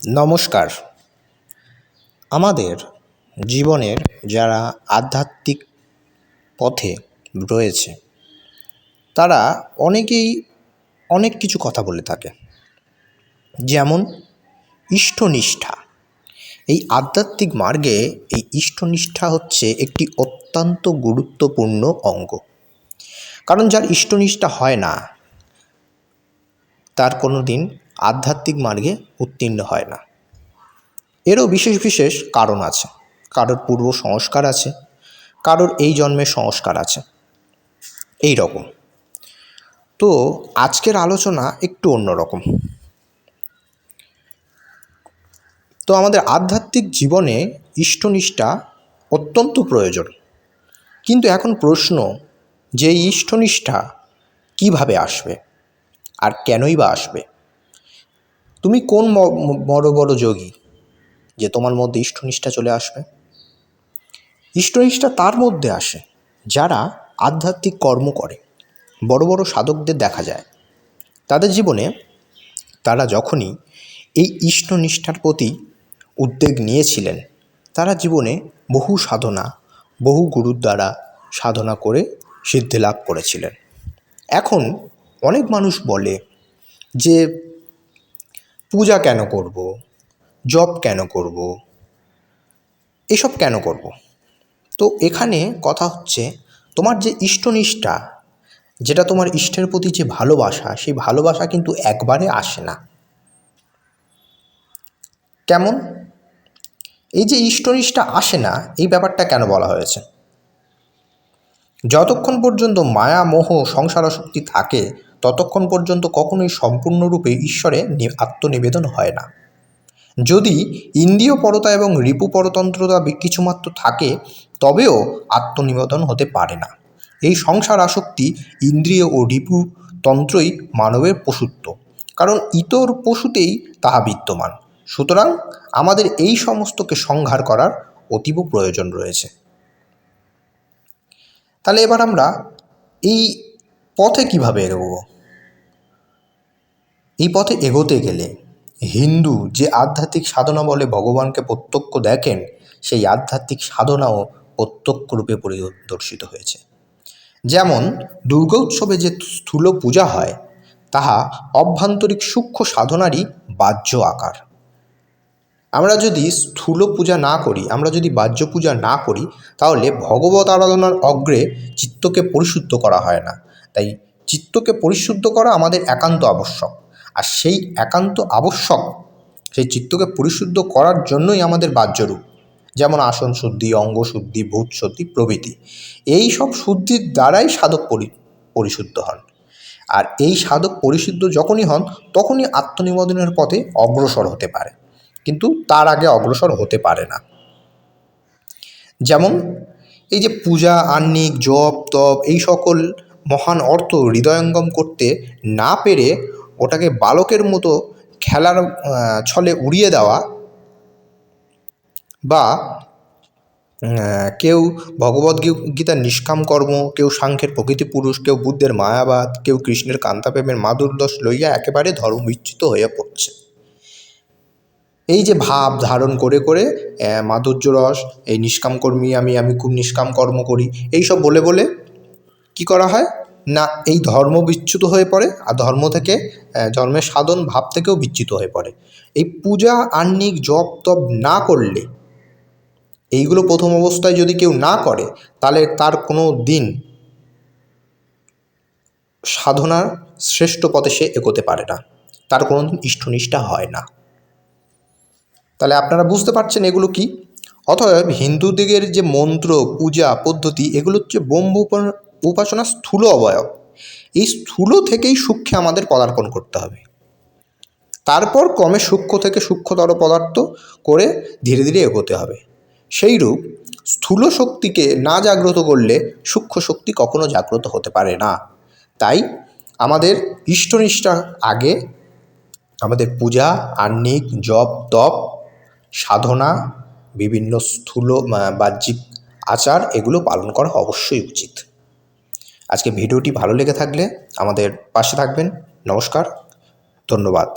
নমস্কার। আমাদের জীবনের যারা আধ্যাত্মিক পথে রয়েছে, তারা অনেকেই অনেক কিছু কথা বলে থাকে। যেমন ইষ্টনিষ্ঠা। এই আধ্যাত্মিক মার্গে এই ইষ্টনিষ্ঠা হচ্ছে একটি অত্যন্ত গুরুত্বপূর্ণ অঙ্গ। কারণ যার ইষ্টনিষ্ঠা হয় না, তার কোনো দিন আধ্যাত্মিক মার্গে উত্তীর্ণ হয় না। এরও বিশেষ বিশেষ কারণ আছে। কারোর পূর্ব সংস্কার আছে, কারোর এই জন্মের সংস্কার আছে। এই রকম। তো আজকের আলোচনা একটু অন্যরকম তো আমাদের আধ্যাত্মিক জীবনে ইষ্টনিষ্ঠা অত্যন্ত প্রয়োজন। কিন্তু এখন প্রশ্ন, যে ইষ্টনিষ্ঠা কীভাবে আসবে? আর কেনই বা আসবে? তুমি কোন বড় বড় যোগী? যে তোমার মধ্যে ইষ্টনিষ্ঠা চলে আসবে? ইষ্টনিষ্ঠা তার মধ্যে আসে, যারা আধ্যাত্মিক কর্ম করে, বড় বড় সাধকদের দেখা যায়। তাদের জীবনে তারা যখনই এই ইষ্টনিষ্ঠার প্রতি উদ্যোগ নিয়েছিলেন, তারা জীবনে বহু সাধনা, বহু গুরুর দ্বারা সাধনা করে সিদ্ধি লাভ করেছিলেন। এখন অনেক মানুষ বলে যে পূজা কেন করব? জপ কেন করব? এসব কেন করব? তো এখানে কথা হচ্ছে, তোমার যে ইষ্টনিষ্ঠা যেটা তোমার ইষ্টের প্রতি যে ভালোবাসা, সেই ভালোবাসা কিন্তু একবারে আসে না। কেমন? এই যে ইষ্টনিষ্ঠা আসে না, এই ব্যাপারটা কেন বলা হয়েছে? যতক্ষণ পর্যন্ত মায়া, মোহ সংসার শক্তি থাকে ততক্ষণ পর্যন্ত কখনোই সম্পূর্ণরূপে ঈশ্বরে আত্মনিবেদন হয় না। যদি ইন্দ্রিয় পরতা এবং রিপু পরতন্ত্রতা কিছুমাত্র থাকে, তবেও আত্মনিবেদন হতে পারে না। এই সংসার আসক্তি ইন্দ্রিয় ও রিপু তন্ত্রই মানবের পশুত্ব। কারণ ইতর পশুতেই তাহা বিদ্যমান। সুতরাং আমাদের এই সমস্তকে সংহার করার অতীব প্রয়োজন রয়েছে। তাহলে এবার আমরা এই পথে কীভাবে এগোবো এই পথে এগোতে গেলে হিন্দু যে আধ্যাত্মিক সাধনা বলে ভগবানকে প্রত্যক্ষ দেখেন, সেই আধ্যাত্মিক সাধনাও প্রত্যক্ষ রূপে পরিদর্শিত হয়েছে। যেমন দুর্গোৎসবে যে স্থূল পূজা হয়, তাহা অভ্যন্তরিক সূক্ষ্ম সাধনারই বাহ্য আকার। আমরা যদি স্থূল পূজা না করি, আমরা যদি বাহ্য পূজা না করি, তাহলে ভগবত আরাধনার অগ্রে চিত্তকে পরিশুদ্ধ করা হয় না। তাই চিত্তকে পরিশুদ্ধ করা আমাদের একান্ত আবশ্যক। আর সেই একান্ত আবশ্যক, সেই চিত্তকে পরিশুদ্ধ করার জন্যই আমাদের বাহ্যরূপ, যেমন আসন শুদ্ধি, অঙ্গ শুদ্ধি, ভূত শুদ্ধি, প্রভৃতি। এই সব শুদ্ধির দ্বারাই সাধক পরি, পরিশুদ্ধ হন। আর এই সাধক পরিশুদ্ধ যখনই হন, তখনই আত্মনিবেদনের পথে অগ্রসর হতে পারে। কিন্তু তার আগে অগ্রসর হতে পারে না। যেমন এই যে পূজা, আহ্নিক, জপ, তপ, এই সকল মহান অর্থ হৃদয়ঙ্গম করতে না পেরে ওটাকে বালকের মতো খেলার ছলে উড়িয়ে দেওয়া বা কেউ ভগবদ গীতার নিষ্কাম কর্ম, কেউ সাংখ্যের প্রকৃতি পুরুষ, কেউ বুদ্ধের মায়াবাদ, কেউ কৃষ্ণের কান্তাপ্রেমের মাধুর্যস লইয়া একেবারে ধর্ম বিচ্যুত হয়ে পড়ছে। এই যে ভাব ধারণ করে করে মাধুর্য রস এই নিষ্কাম কর্মী আমি আমি খুব নিষ্কাম কর্ম করি এই সব বলে বলে কি করা হয়? না, এই ধর্ম বিচ্যুত হয়ে পড়ে আর ধর্ম থেকে ধর্মের সাধন ভাব থেকেও বিচ্যুত হয়ে পড়ে। এই পূজা, আহ্নিক, জপ, তপ না করলে, এইগুলো প্রথম অবস্থায় যদি কেউ না করে, তাহলে তার কোনো দিন সাধনার শ্রেষ্ঠ পথে সে এগোতে পারে না। তার কোনো দিন ইষ্টনিষ্ঠা হয় না। তাহলে আপনারা বুঝতে পারছেন এগুলো কি? অতএব হিন্দুদিগের যে মন্ত্র, পূজা, পদ্ধতি, এগুলো হচ্ছে ব্রহ্ম উপা- উপাসনার স্থূল অবয়ব। এই স্থূল থেকেই সূক্ষ্মে আমাদের পদার্পণ করতে হবে। তারপর ক্রমে সূক্ষ্ম থেকে সূক্ষ্মতর পদার্থ করে ধীরে ধীরে এগোতে হবে। সেইরূপ স্থূল শক্তিকে না জাগ্রত করলে সূক্ষ্ম শক্তি কখনো জাগ্রত হতে পারে না। তাই আমাদের ইষ্টনিষ্ঠা আগে আমাদের পূজা, আহ্নিক, জপ, তপ, সাধনা, বিভিন্ন স্থূল বাহ্যিক আচার এগুলো পালন করা অবশ্যই উচিত। আজকে ভিডিওটি ভালো লেগে থাকলে আমাদের পাশে থাকবেন। নমস্কার ধন্যবাদ।